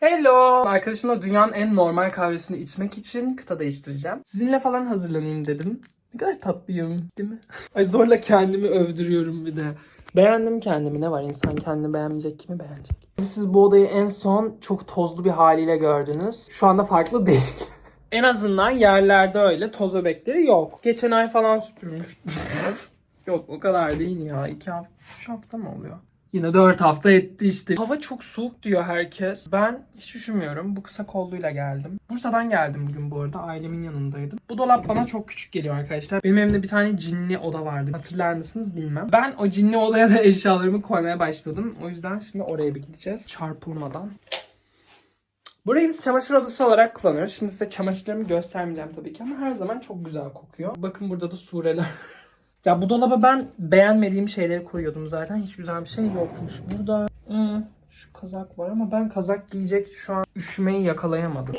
Hello. Arkadaşımla dünyanın en normal kahvesini içmek için kıta değiştireceğim. Sizinle falan hazırlanayım dedim. Ne kadar tatlıyım değil mi? Ay zorla kendimi övdürüyorum bir de. Beğendim kendimi. Ne var insan kendini beğenmeyecek kimi beğenecek? Siz bu odayı en son çok tozlu bir haliyle gördünüz. Şu anda farklı değil. en azından yerlerde öyle toz öbekleri yok. Geçen ay falan süpürmüştüm. yok o kadar değil ya. İki hafta, üç hafta mı oluyor? Yine 4 hafta etti işte. Hava çok soğuk diyor herkes. Ben hiç üşümüyorum. Bu kısa kolluyla geldim. Bursa'dan geldim bugün bu arada. Ailemin yanındaydım. Bu dolap bana çok küçük geliyor arkadaşlar. Benim evimde bir tane cinli oda vardı. Hatırlar mısınız bilmem. Ben o cinli odaya da eşyalarımı koymaya başladım. O yüzden şimdi oraya bir gideceğiz. Çarpılmadan. Burayı biz çamaşır odası olarak kullanıyoruz. Şimdi size çamaşırlarımı göstermeyeceğim tabii ki ama her zaman çok güzel kokuyor. Bakın burada da sureler. Ya bu dolaba ben beğenmediğim şeyleri koyuyordum zaten. Hiç güzel bir şey yokmuş. Burada hmm, şu kazak var ama ben kazak giyecek şu an üşümeyi yakalayamadım.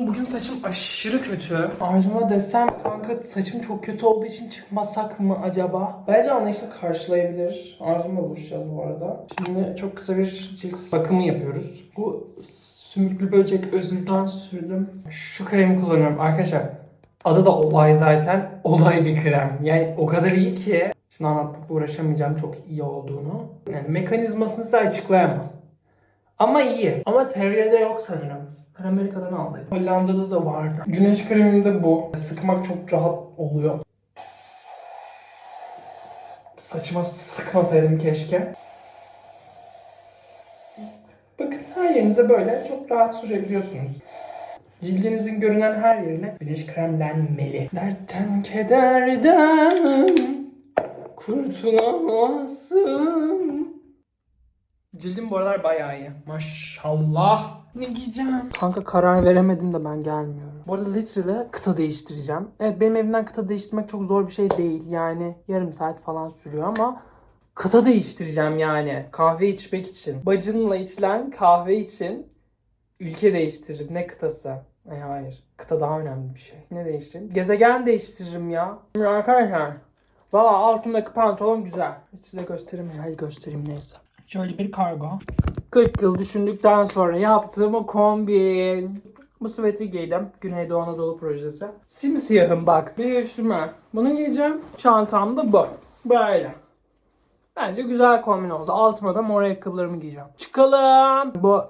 Bugün saçım aşırı kötü. Arzuma desem kanka saçım çok kötü olduğu için çıkmasak mı acaba? Bence anlayışla karşılayabilir. Arzumla buluşacağız bu arada. Şimdi çok kısa bir cilt bakımı yapıyoruz. Bu sümüklü böcek özünden sürdüm. Şu kremi kullanıyorum arkadaşlar. Adı da olay zaten. Olay bir krem. Yani o kadar iyi ki. Şimdi anlatmakla uğraşamayacağım çok iyi olduğunu. Yani mekanizmasını size açıklayamam. Ama iyi. Ama TR'de yok sanırım. Amerika'dan aldım. Hollanda'da da vardı. Güneş kreminde bu. Sıkmak çok rahat oluyor. Saçıma sıkmasaydım keşke. Bakın her yerinize böyle çok rahat sürebiliyorsunuz. Cildinizin görünen her yerine güneş kremlenmeli. Dertten kederden kurtulamazsın. Cildim bu aralar bayağı iyi. Maşallah. Ne giyeceğim? Kanka karar veremedim de ben gelmiyorum. Bu arada literally kıta değiştireceğim. Evet benim evimden kıta değiştirmek çok zor bir şey değil. Yani yarım saat falan sürüyor ama kıta değiştireceğim yani. Kahve içmek için. Bacınla içilen kahve için ülke değiştiririm. Ne kıtası? Ay hayır. Kıta daha önemli bir şey. Ne değiştiririm? Gezegen değiştiririm ya. Şimdi arkadaşlar. Valla altımdaki pantolon güzel. Size göstereyim? Hayır göstereyim neyse. Şöyle bir kargo. 40 yıl düşündükten sonra yaptığım o kombin. Bu sveti giydim. Güneydoğu Anadolu projesi. Simsiyahım bak. Bir üstüme. Bunu giyeceğim. Çantam da bu. Böyle. Bence güzel kombin oldu. Altıma da mor ayakkabılarımı giyeceğim. Çıkalım. Bu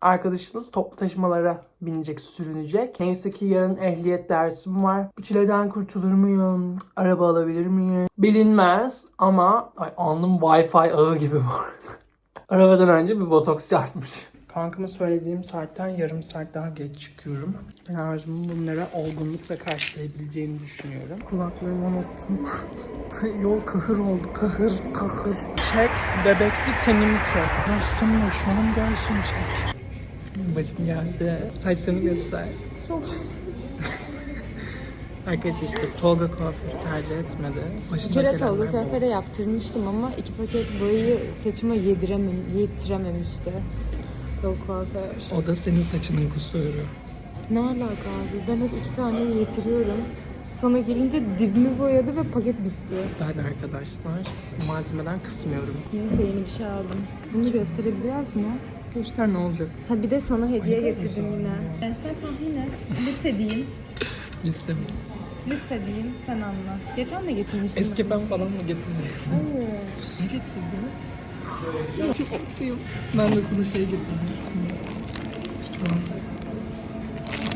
arkadaşınız toplu taşımalara binecek, sürünecek. Neyse ki yarın ehliyet dersim var. Bu çileden kurtulur muyum? Araba alabilir miyim? Bilinmez ama ay alnım Wi-Fi ağı gibi arada. Arabadan önce bir botoks çarpmış. Kankama söylediğim saatten yarım saat daha geç çıkıyorum. Enerjimin bunlara olgunlukla karşılayabileceğini düşünüyorum. Kulaklığımı unuttum. Yol kahır oldu. Kahır, kahır. Çek, bebeksi tenimi çek. Dostum düşmanım görsün çek. Bacım geldi. Saçlarını göster. Çok Arkadaşlar işte Tolga kuaförü tercih etmedi. Bir Başına kere gelenler Tolga kuaföre yaptırmıştım ama iki paket boyayı saçıma yediremem, yedirememişti. Tolga kuaför. O da senin saçının kusuru. Ne alaka abi? Ben hep iki tane yetiriyorum. Sana gelince dibimi boyadı ve paket bitti. Ben arkadaşlar malzemeden kısmıyorum. Neyse yeni bir şey aldım. Bunu gösterebiliyoruz Göster ne olacak? Ha bir de sana hediye getirdim yine. Ben sen tahmin et. Lise diyeyim. Lise mi? Lise diyeyim sen anla. Geçen de getirmiştim. Eski ben falan mı getireceğim? Hayır. Ne getirdin? Çok mutluyum. Ben de sana şey getirmiştim.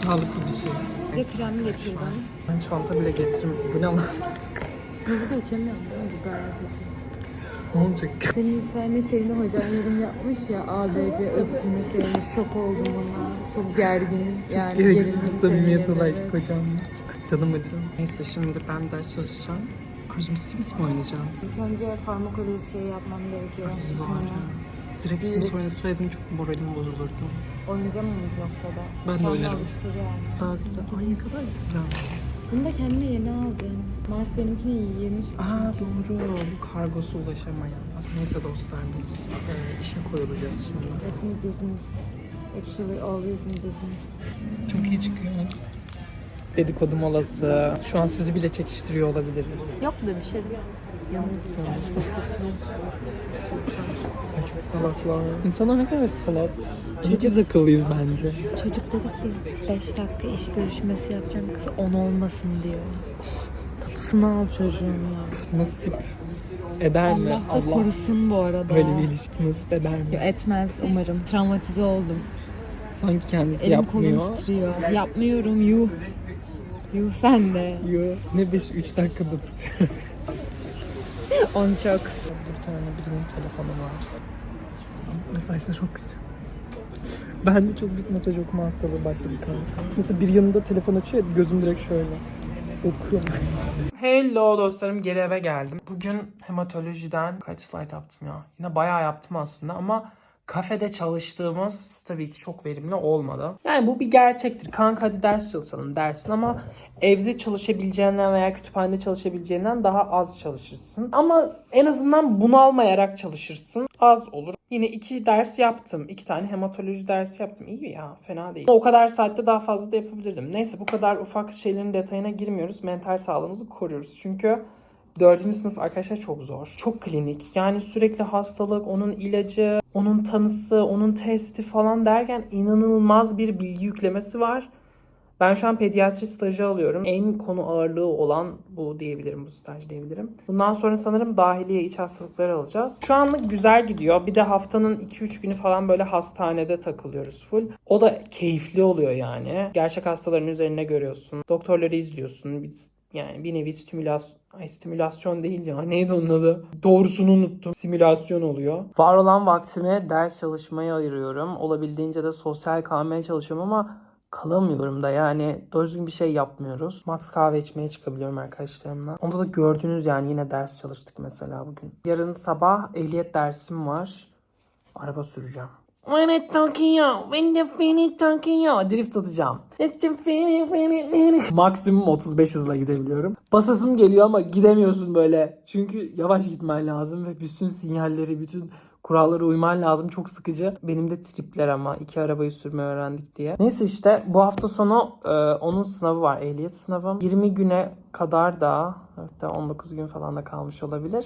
Sağlıklı bir şey. Bir de krem getirdim. Ben çanta bile getiririm. Bu ne lan? Bunu da içemiyorum değil mi? Bu gayet kötü. Olacak? Senin bir tane şeyini hocan yorum yapmış ya ABC öpsünü şeyini şok oldum ona. Çok gergin yani Gereksiz bir samimiyet ulaştık hocamla. Canım acıyor. Neyse şimdi ben ders çalışacağım. Arzumu Sims mi oynayacağım? İlk önce farmakoloji şey yapmam gerekiyor. Var Sonra. Direkt Sims oynasaydım çok moralim bozulurdu. oynayacağım mı bir noktada? Ben de oynarım. alıştır yani. Daha size... Ay ne kadar güzel. Bunu da kendime yeni aldım. Mars benimkini yemişti. Aa doğru. Bu kargosu ulaşamayan. Neyse dostlar biz e, işe koyulacağız şimdi. It's in business. Actually always in business. Çok iyi çıkıyor. Dedikodu molası. Şu an sizi bile çekiştiriyor olabiliriz. Yok be bir şey. Yalnız Saçma salaklar. İnsanlar ne kadar salak. Biz akıllıyız bence. Çocuk dedi ki 5 dakika iş görüşmesi yapacağım kız 10 olmasın diyor. Tapusunu al çocuğun ya. Nasip eder mi? Allah da korusun bu arada. böyle bir ilişki nasip eder mi? Ya etmez umarım. Travmatize oldum. Sanki kendisi Elim yapmıyor. kolum titriyor. Yapmıyorum yuh. Yuh sen de. Yo, ne 5 3 dakikada tutuyor. On çok. Tane birinin telefonu var. Mesajlar okuyor. Ben de çok büyük mesaj okuma hastalığı başladı kanka. Mesela bir yanında telefon açıyor ya gözüm direkt şöyle. Okuyorum. Hello dostlarım geri eve geldim. Bugün hematolojiden kaç slide yaptım ya? Yine bayağı yaptım aslında ama kafede çalıştığımız tabii ki çok verimli olmadı. Yani bu bir gerçektir. Kanka hadi ders çalışalım dersin ama evde çalışabileceğinden veya kütüphanede çalışabileceğinden daha az çalışırsın. Ama en azından bunalmayarak çalışırsın. Az olur. Yine iki ders yaptım. iki tane hematoloji dersi yaptım. İyi ya fena değil. O kadar saatte daha fazla da yapabilirdim. Neyse bu kadar ufak şeylerin detayına girmiyoruz. Mental sağlığımızı koruyoruz. Çünkü Dördüncü sınıf arkadaşlar çok zor. Çok klinik. Yani sürekli hastalık, onun ilacı, onun tanısı, onun testi falan derken inanılmaz bir bilgi yüklemesi var. Ben şu an pediatri stajı alıyorum. En konu ağırlığı olan bu diyebilirim, bu staj diyebilirim. Bundan sonra sanırım dahiliye iç hastalıkları alacağız. Şu anlık güzel gidiyor. Bir de haftanın 2-3 günü falan böyle hastanede takılıyoruz full. O da keyifli oluyor yani. Gerçek hastaların üzerine görüyorsun. Doktorları izliyorsun. Biz yani bir nevi stimülasyon, ay stimülasyon değil ya neydi onun adı? Doğrusunu unuttum. Simülasyon oluyor. Var olan vaktimi ders çalışmaya ayırıyorum. Olabildiğince de sosyal kalmaya çalışıyorum ama kalamıyorum da yani düzgün bir şey yapmıyoruz. Max kahve içmeye çıkabiliyorum arkadaşlarımla. Onda da gördünüz yani yine ders çalıştık mesela bugün. Yarın sabah ehliyet dersim var. Araba süreceğim. When it talking yo, when the finish talking yo. Drift atacağım. Maksimum 35 hızla gidebiliyorum. Basasım geliyor ama gidemiyorsun böyle. Çünkü yavaş gitmen lazım ve bütün sinyalleri, bütün kurallara uyman lazım. Çok sıkıcı. Benim de tripler ama iki arabayı sürmeyi öğrendik diye. Neyse işte bu hafta sonu e, onun sınavı var. Ehliyet sınavım. 20 güne kadar da hatta 19 gün falan da kalmış olabilir.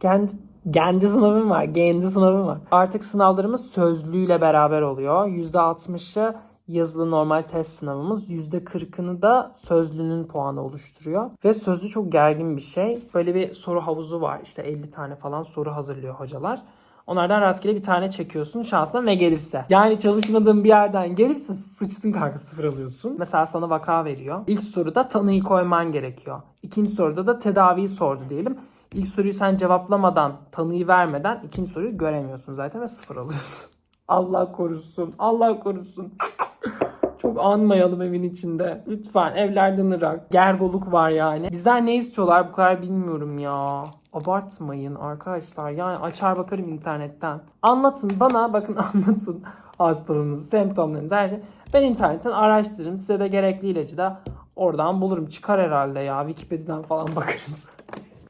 Kendi, kendi sınavım var. Kendi sınavım var. Artık sınavlarımız sözlüğüyle beraber oluyor. %60'ı yazılı normal test sınavımız. %40'ını da sözlünün puanı oluşturuyor. Ve sözlü çok gergin bir şey. Böyle bir soru havuzu var. İşte 50 tane falan soru hazırlıyor hocalar. Onlardan rastgele bir tane çekiyorsun. Şansına ne gelirse. Yani çalışmadığın bir yerden gelirse sıçtın kanka sıfır alıyorsun. Mesela sana vaka veriyor. İlk soruda tanıyı koyman gerekiyor. İkinci soruda da tedaviyi sordu diyelim. İlk soruyu sen cevaplamadan, tanıyı vermeden ikinci soruyu göremiyorsun zaten ve sıfır alıyorsun. Allah korusun. Allah korusun. Çok anmayalım evin içinde. Lütfen evlerden ırak. Gergoluk var yani. Bizden ne istiyorlar bu kadar bilmiyorum ya. Abartmayın arkadaşlar. Yani açar bakarım internetten. Anlatın bana bakın anlatın hastalığınızı, semptomlarınızı her şey. Ben internetten araştırırım. Size de gerekli ilacı da oradan bulurum. Çıkar herhalde ya. Wikipedia'dan falan bakarız.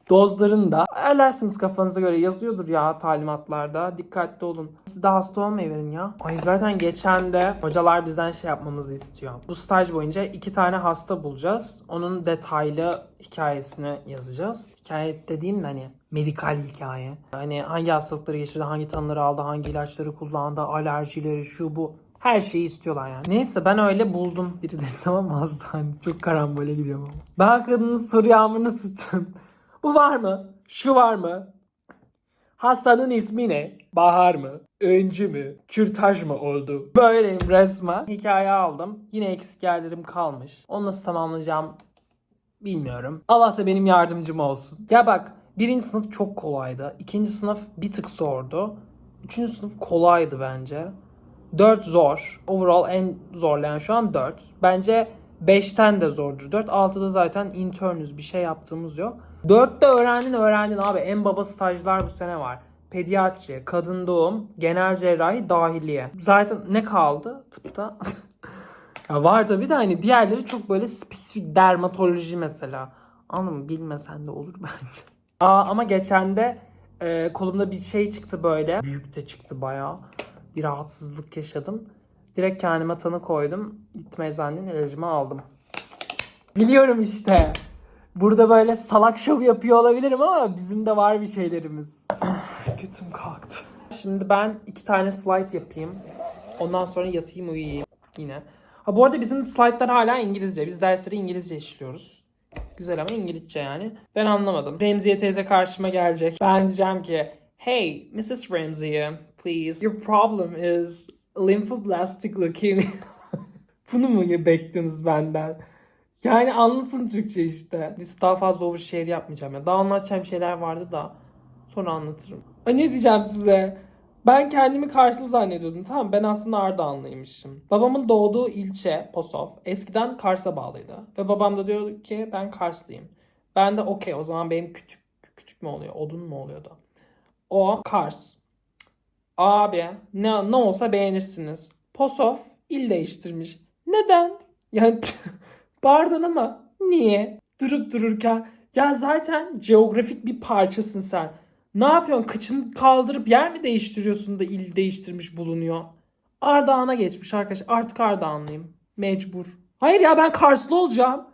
Dozlarını da ayarlarsınız kafanıza göre yazıyordur ya talimatlarda. Dikkatli olun. Siz de hasta olmayıverin ya. Ay zaten geçen de hocalar bizden şey yapmamızı istiyor. Bu staj boyunca iki tane hasta bulacağız. Onun detaylı hikayesini yazacağız. Hikaye dediğim de hani medikal hikaye. Hani hangi hastalıkları geçirdi, hangi tanıları aldı, hangi ilaçları kullandı, alerjileri şu bu. Her şeyi istiyorlar yani. Neyse ben öyle buldum birileri tamam mı hastane. Çok karambole gidiyorum ama. Ben kadının soru yağmurunu tuttum. Bu var mı? Şu var mı? Hastanın ismi ne? Bahar mı? Öncü mü? Kürtaj mı oldu? Böyleyim resmen. Hikaye aldım. Yine eksik yerlerim kalmış. Onu nasıl tamamlayacağım bilmiyorum. Allah da benim yardımcım olsun. Ya bak birinci sınıf çok kolaydı. İkinci sınıf bir tık zordu. Üçüncü sınıf kolaydı bence. 4 zor. Overall en zorlayan şu an 4. Bence 5'ten de zordur 4. 6'da zaten internüz bir şey yaptığımız yok. 4'te öğrendin öğrendin abi. En baba stajlar bu sene var. Pediatri, kadın doğum, genel cerrahi, dahiliye. Zaten ne kaldı tıpta? ya var tabii de hani diğerleri çok böyle spesifik dermatoloji mesela. Anladın mı? Bilmesen de olur bence. Aa, ama geçen de e, kolumda bir şey çıktı böyle. Büyük de çıktı bayağı. Bir rahatsızlık yaşadım. Direkt kendime tanı koydum. Gittim eczaneden ilacımı aldım. Biliyorum işte. Burada böyle salak şov yapıyor olabilirim ama bizim de var bir şeylerimiz. Götüm kalktı. Şimdi ben iki tane slide yapayım. Ondan sonra yatayım uyuyayım yine. Ha bu arada bizim slaytlar hala İngilizce. Biz dersleri İngilizce işliyoruz. Güzel ama İngilizce yani. Ben anlamadım. Remziye teyze karşıma gelecek. Ben diyeceğim ki Hey Mrs. Ramsey, please. Your problem is lymphoblastic leukemia. Bunu mu bekliyorsunuz benden? Yani anlatın Türkçe işte. Biz daha fazla overshare yapmayacağım. ya. Daha anlatacağım şeyler vardı da sonra anlatırım. Ay ne diyeceğim size? Ben kendimi Karslı zannediyordum. Tamam ben aslında Ardahanlıymışım. Babamın doğduğu ilçe Posov eskiden Kars'a bağlıydı. Ve babam da diyordu ki ben Karslıyım. Ben de okey o zaman benim küçük küçük mü oluyor? Odun mu oluyordu? O Kars. Abi ne, ne olsa beğenirsiniz. Posov il değiştirmiş. Neden? Yani pardon ama niye? Durup dururken ya zaten geografik bir parçasın sen. Ne yapıyorsun? Kıçını kaldırıp yer mi değiştiriyorsun da il değiştirmiş bulunuyor? Ardahan'a geçmiş arkadaş. Artık Ardahanlıyım. Mecbur. Hayır ya ben Karslı olacağım.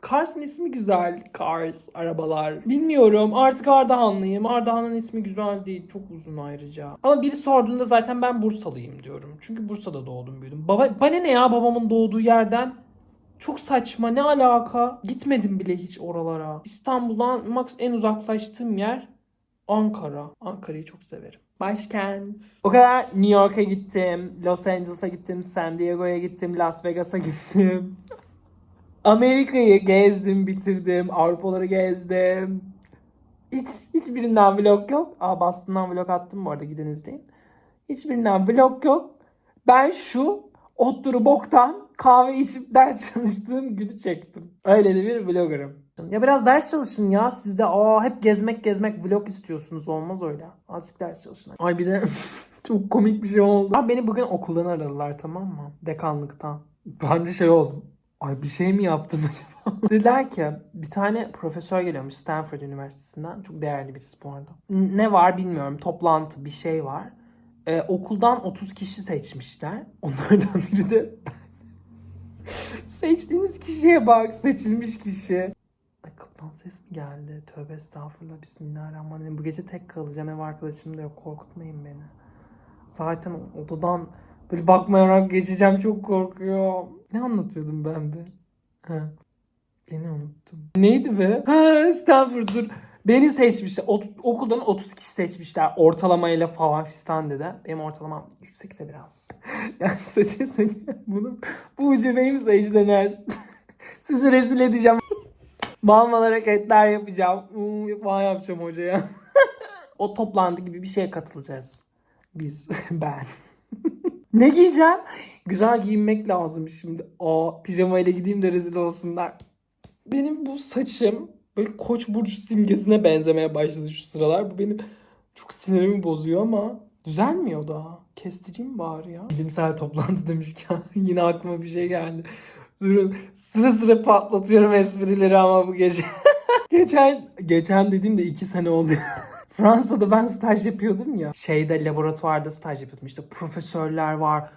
Kars'ın ismi güzel. Kars, arabalar. Bilmiyorum. Artık Ardahanlıyım. Ardahan'ın ismi güzel değil. Çok uzun ayrıca. Ama biri sorduğunda zaten ben Bursalıyım diyorum. Çünkü Bursa'da doğdum büyüdüm. Baba, bana ne ya babamın doğduğu yerden? Çok saçma. Ne alaka? Gitmedim bile hiç oralara. İstanbul'dan max en uzaklaştığım yer Ankara. Ankara'yı çok severim. Başkent. O kadar New York'a gittim, Los Angeles'a gittim, San Diego'ya gittim, Las Vegas'a gittim. Amerika'yı gezdim, bitirdim. Avrupaları gezdim. Hiç hiçbirinden vlog yok. Aa Boston'dan vlog attım bu arada gidin izleyin. Hiçbirinden vlog yok. Ben şu otturu boktan kahve içip ders çalıştığım günü çektim. Öyle de bir vloggerım. Ya biraz ders çalışın ya. Siz de aa hep gezmek gezmek vlog istiyorsunuz. Olmaz öyle. Azıcık ders çalışın. Ay bir de çok komik bir şey oldu. Abi beni bugün okuldan aradılar tamam mı? Dekanlıktan. Ben de şey oldum. Ay bir şey mi yaptım acaba? Dediler ki bir tane profesör geliyormuş Stanford Üniversitesi'nden. Çok değerli birisi bu Ne var bilmiyorum. Toplantı bir şey var. Ee, okuldan 30 kişi seçmişler. Onlardan biri de Seçtiğiniz kişiye bak. Seçilmiş kişi. Ay kapıdan ses mi geldi? Tövbe estağfurullah. Bismillahirrahmanirrahim. Bu gece tek kalacağım. Ev arkadaşım da yok. Korkutmayın beni. Zaten odadan böyle bakmayarak geçeceğim. Çok korkuyorum. Ne anlatıyordum ben be? Ha. Yine unuttum. Neydi be? Ha Stanford dur. Beni seçmişler. Ot- okuldan 30 kişi seçmişler. Ortalamayla falan fistan dedi. Benim ortalamam yüksekte biraz. ya size söyleyeyim. Bunu, bu ucubeyi mi seçtiniz? Sizi rezil edeceğim. Mal mal hareketler yapacağım. Hmm, falan yapacağım hocaya. o toplantı gibi bir şeye katılacağız. Biz, ben. ne giyeceğim? Güzel giyinmek lazım şimdi. O pijamayla gideyim de rezil olsunlar. Benim bu saçım böyle koç burcu simgesine benzemeye başladı şu sıralar. Bu benim çok sinirimi bozuyor ama düzelmiyor daha. Kestireyim bari ya. Bilimsel toplantı demişken yine aklıma bir şey geldi. Durun sıra sıra patlatıyorum esprileri ama bu gece. geçen geçen dediğimde iki sene oldu. Fransa'da ben staj yapıyordum ya. Şeyde laboratuvarda staj yapıyordum. İşte profesörler var,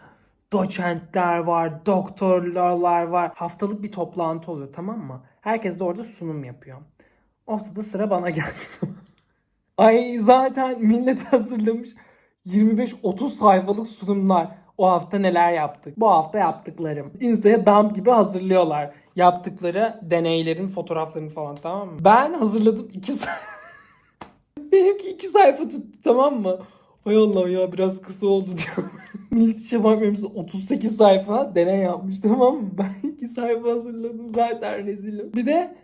doçentler var, doktorlar var. Haftalık bir toplantı oluyor tamam mı? Herkes de orada sunum yapıyor. O haftada sıra bana geldi. Ay zaten millet hazırlamış 25-30 sayfalık sunumlar. O hafta neler yaptık? Bu hafta yaptıklarım. Insta'ya dump gibi hazırlıyorlar. Yaptıkları deneylerin fotoğraflarını falan tamam mı? Ben hazırladım 2 sayfa. Benimki 2 sayfa tuttu tamam mı? Hay Allah ya biraz kısa oldu diyorum. Bakmıyor musun? 38 sayfa deney yapmış tamam mı? Ben 2 sayfa hazırladım zaten rezilim. Bir de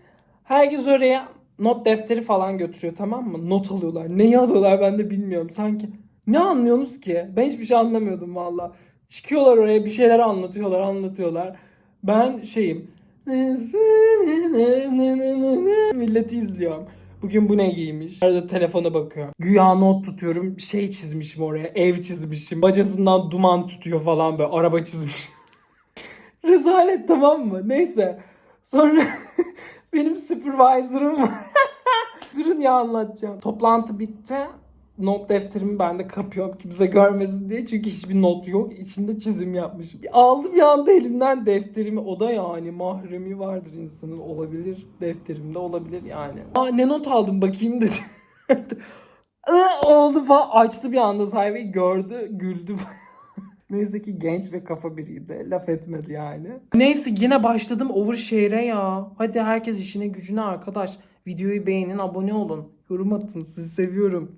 herkes oraya not defteri falan götürüyor tamam mı? Not alıyorlar. Neyi alıyorlar ben de bilmiyorum. Sanki ne anlıyorsunuz ki? Ben hiçbir şey anlamıyordum valla. Çıkıyorlar oraya bir şeyler anlatıyorlar anlatıyorlar. Ben şeyim. Milleti izliyorum. Bugün bu ne giymiş? Arada telefona bakıyorum. Güya not tutuyorum. Şey çizmişim oraya. Ev çizmişim. Bacasından duman tutuyor falan böyle. Araba çizmiş. Rezalet tamam mı? Neyse. Sonra benim supervisor'ım var. Durun ya anlatacağım. Toplantı bitti. Not defterimi ben de kapıyorum kimse görmesin diye. Çünkü hiçbir not yok. İçinde çizim yapmışım. Aldım bir anda elimden defterimi. O da yani mahremi vardır insanın. Olabilir. Defterimde olabilir yani. Aa ne not aldım bakayım dedi. Oldu falan açtı bir anda sayfayı gördü güldü. Neyse ki genç ve kafa biriydi. Laf etmedi yani. Neyse yine başladım Overshare'e ya. Hadi herkes işine gücüne arkadaş. Videoyu beğenin, abone olun. Yorum atın. Sizi seviyorum.